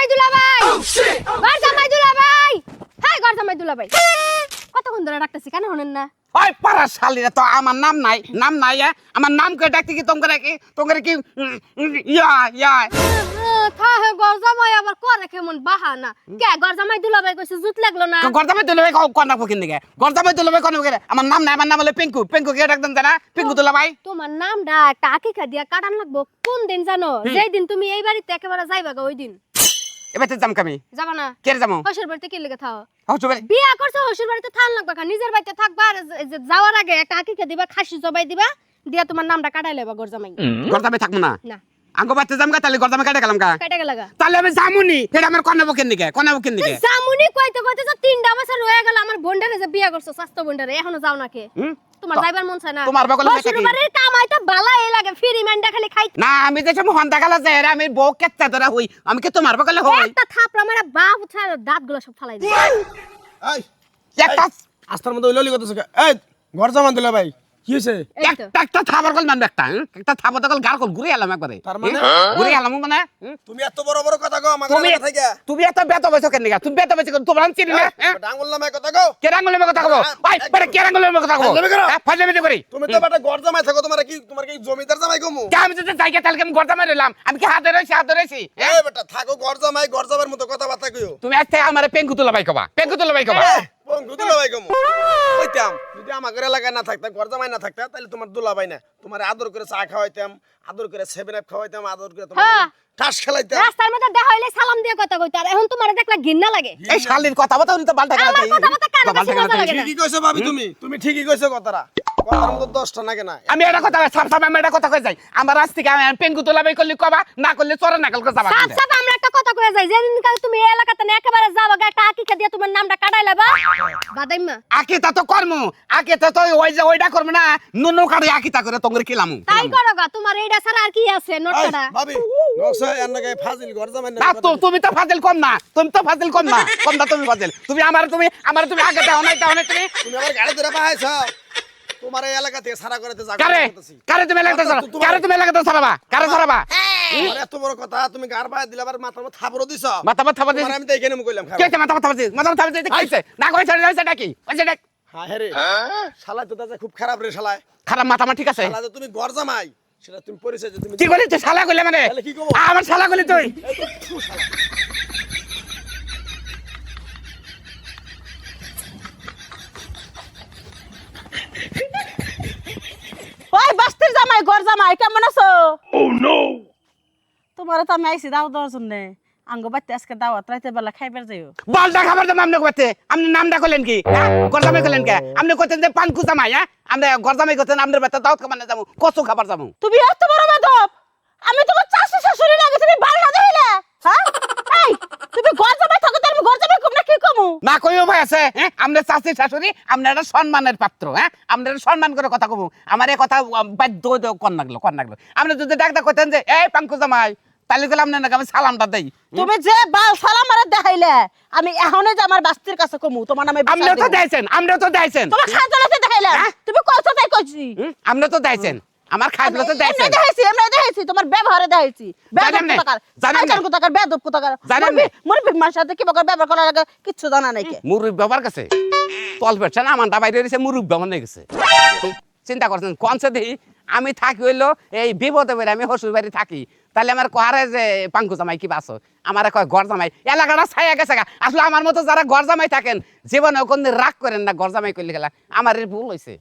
জামাই দুলাভাই। ঘর জামাই দুলাভাই। হ্যাঁ ঘর জামাই কতক্ষণ ধরে ডাকতেছি কেন হনেন না? ওই শালিরা তো আমার নাম নাই নাম নাই আমার নাম করে ডাকতে কি কি কি ইয়া ইয়া। থা হে ঘর জামাই আবার করে কেমন বাহানা? কে ঘর জামাই দুলাভাই কইছে জুত লাগল না? ভাই দিকে ভাই পক্ষিন আমার নাম নাই আমার নাম হলো পিঙ্কু। পিঙ্কু কে ডাকতেন তারা পিঙ্কু তুলা ভাই তোমার একটা আকিকা দিয়া কাটান লাগবো। কোন দিন জানো? যেই দিন তুমি এই বাড়িতে একেবারে যাইবা গো ওই দিন এবার তো যাম কামি যাবা না। কে যাব? হসের বাড়িতে কি লেগে থাও? হচ্ছে বলে বিয়া করছ হসের বাড়িতে থান লাগবে খা। নিজের বাড়িতে থাকবা আর যাওয়ার আগে একটা আকিকা দিবা খাসি জবাই দিবা দিয়া তোমার নামটা কাটাই লেবা ঘর জামাই। গর্দামে থাকব না? না। আঙ্গ বাচ্চা যাম গা তাহলে গর্দামে কাটে গেলাম কা কাটা গেলাগা তাহলে আমি জামুনি। সেটা আমার কন্যা পক্ষিন দিকে কন্যা পক্ষিন দিকে জামুনি কইতে কইতে যে তিনটা বছর হয়ে গেল আমার বোনটারে যে বিয়া করছ স্বাস্থ্য বোনটারে এখনও যাও না কে? হুম? তোমার যাইবার মন চায় না। তোমার বকল থাকে। শ্বশুর? বাড়ির কামাইটা বালা এ লাগে ফ্রি ম্যান্ডা খালি খাই না আমি যে সময় হন্তা গেলা যে আমি বউ কেত্তা ধরা হই আমি কি তোমার বগলে হই? একটা থাপড়া মারা বাপ উঠা দাঁতগুলো সব ফালাই দিই এই একটা আস্তার মধ্যে ওইলি কত এই ঘর জামান দিলা ভাই। কি হয়েছে এই তো। একটা একটা থাবার কল মানবে একটা হুম? একটা থাবার কল গার কল ঘুরে এলাম একবারে। তার মানে? ঘুরে এলাম মানে হুম? তুমি এত বড় বড় কথা কও আমাকে তুমি কথা থেকে। তুমি এত বেত বসো কেন নিগা তুমি বেত বসো তোমার আমি না হ্যাঁ? নামে কথা কও। কেরাঙ্গুলের কথা কব? ভাই বেটা কেরাঙ্গুলের কথা কব? ফাজলামি করো? হ্যাঁ ফাজলামি করি। তুমি তো বেটা ঘর জামাই থাকো তোমার কি তোমার কি জমিদার জামাই কমু? কে আমি জায়গা কি হাতে রয়েছি হাতে হ্যাঁ? বেটা থাকো জামাই মতো কইও। তুমি আজ থেকে আমার পেঙ্কু তুলা ভাই কবা পেঙ্কু তুলা ভাই কবা। পঙ্কু দুলাভাই কমু। কইতাম যদি আমাদের এলাকায় না থাকতা ঘর জামাই না থাকতা তাহলে তোমার দুলাভাই না। তোমার আদর করে চা খাওয়াইতাম আদর করে সেভেন আপ খাওয়াইতাম আদর করে তোমার হ্যাঁ। ঠাস খেলাইতাম। রাস্তার মধ্যে দেখা হইলে সালাম দিয়ে কথা কইতে আর এখন তোমার দেখলা ঘৃণা লাগে। এই শালির কথা বলতে উনি তো বালটা আমার কথা বলতে কারও মজা লাগে ঠিকই কইছো ভাবি তুমি। তুমি ঠিকই কইছো কথাটা। দশটা নাকি না। আমি এটা কথা সাপ সাপ আমি এটা কথা কই যাই। আমার আজ থেকে আমি পেঙ্কু তুলা ভাই কবা না করলে চরে না কালকে যাবা সাপ সাপ আমরা একটা কথা কয়ে যাই যেদিন কাল তুমি এই এলাকাতে না একেবারে যাবা একটা আকিকা দিয়ে তোমার নামটা কাটাই লেবা। বাদাইমা। আকিতা তো কর্ম আকিতা তো ওই যে ওইটা করবে না নুনু কারে আকিতা করে তোঙ্গরে কিলামু। তাই করো গা তোমার এইটা ছাড়া আর কি আছে এই, ভাবি নকশা এর নাকি ফাজিল ঘর জামাই না তো তুমি তো ফাজিল কম না তুমি তো ফাজিল কম না কম না তুমি ফাজিল। তুমি আমার তুমি আমার তুমি আগে দাও নাই দাও নাই তুমি। তুমি আমার গাড়ি ধরে পাহাইছ। তোমার এই এলাকা থেকে সারা করতে যা কারে? কারে তুমি লাগতে আচ্ছা, তোমার- কারে তুমি লাগতে সারাবা? কারে সারাবা? তোমার এত বড় কথা তুমি গার পায়ে দিলে আবার মাথার মধ্যে থাপড় দিছ? মাথা মাথা মাথা তোমার আমি তো এখানে কইলাম কে মাথা মাথা মাথা মাথা মাথা মাথা কইছে না কইছে না ডাকি কইছে ডাক হ্যাঁ হ্যাঁ রে। শালা তো দাদা খুব খারাপ রে শালায় খারাপ মাথা মা ঠিক আছে? শালা তুমি ঘর জামাই সেটা তুমি পরিচয় তুমি কি তুই শালা কইলে মানে? কি কব? আমার শালা কইলি তুই? ওই জামাই ঘর জামাই কেমন আছো? তোমার তো আমি আইছি দাও দেওয়ার জন্য। আঙ্গ বাড়তে আজকে দাওয়াত রাইতে বেলা খাইবার যাইও। বলটা খাবার দাম আপনি কইতে আপনি নামটা কইলেন কি? হ্যাঁ? গরজামাই কইলেন কে? আপনি কইতেন যে পানকু জামাই হ্যাঁ? আমরা গরজামাই কইতেন আপনার বাড়তে দাওয়াত খাবার না যাব কচু খাবার যাব। তুমি এত বড় বেদব আমি তোমার চাষি শাশুড়ি লাগে তুমি বাড়ি না দেখিলে হ্যাঁ এই তুমি ঘর জামাই থাকো তো আমি ঘর জামাই কম না কমু ভাই আছে হ্যাঁ? আমরা চাষি শাশুড়ি আপনার একটা সম্মানের পাত্র হ্যাঁ? আপনার সম্মান করে কথা কব। আমার এই কথা বাধ্য কন লাগল আপনি যদি ডাকটা কইতেন যে এই পাঙ্কু জামাই তাহলে গেলে আপনার নাকি আমি সালামটা দেই। তুমি যে বাল সালাম মারা দেখাইলে আমি এখনই যে আমার বাস্তির কাছে কমু তোমার নামে আপনিও তো। দেয়ছেন আপনিও তো দেয়ছেন তোমার সাজালাতে দেখাইলে হ্যাঁ? তুমি কইছো তাই কইছি? আপনিও তো দেয়ছেন আমার খাইগুলো তো এমনি দেয়ছেন দেখাইছি এমনি দেখাইছি তোমার ব্যবহারে দেখাইছি। জানেন না? জানেন না? শয়তান কোথাকার বেদব কোথাকার জানেন মুরবি মুরবি মানুষের সাথে কি বকর ব্যবহার করার আগে কিচ্ছু জানা নাই কে? মুরুব বাবার কাছে? তল পেটছেন আমার বাইরে রয়েছে মুরুব বাবার নিয়ে গেছে। চিন্তা করছেন কনসে দিই আমি থাকি হইল এই বিপদে বেড়ে আমি হসুর বাড়ি থাকি। তাহলে আমার কহারে যে পাঙ্কু জামাই কি বাসো? আমার কয় ঘর জামাই। এলাকাটা ছায়া গেছে গা। আসলে আমার মতো যারা ঘর জামাই থাকেন জীবনে কোন রাগ করেন না ঘর জামাই করলে গেলা। আমার ভুল হয়েছে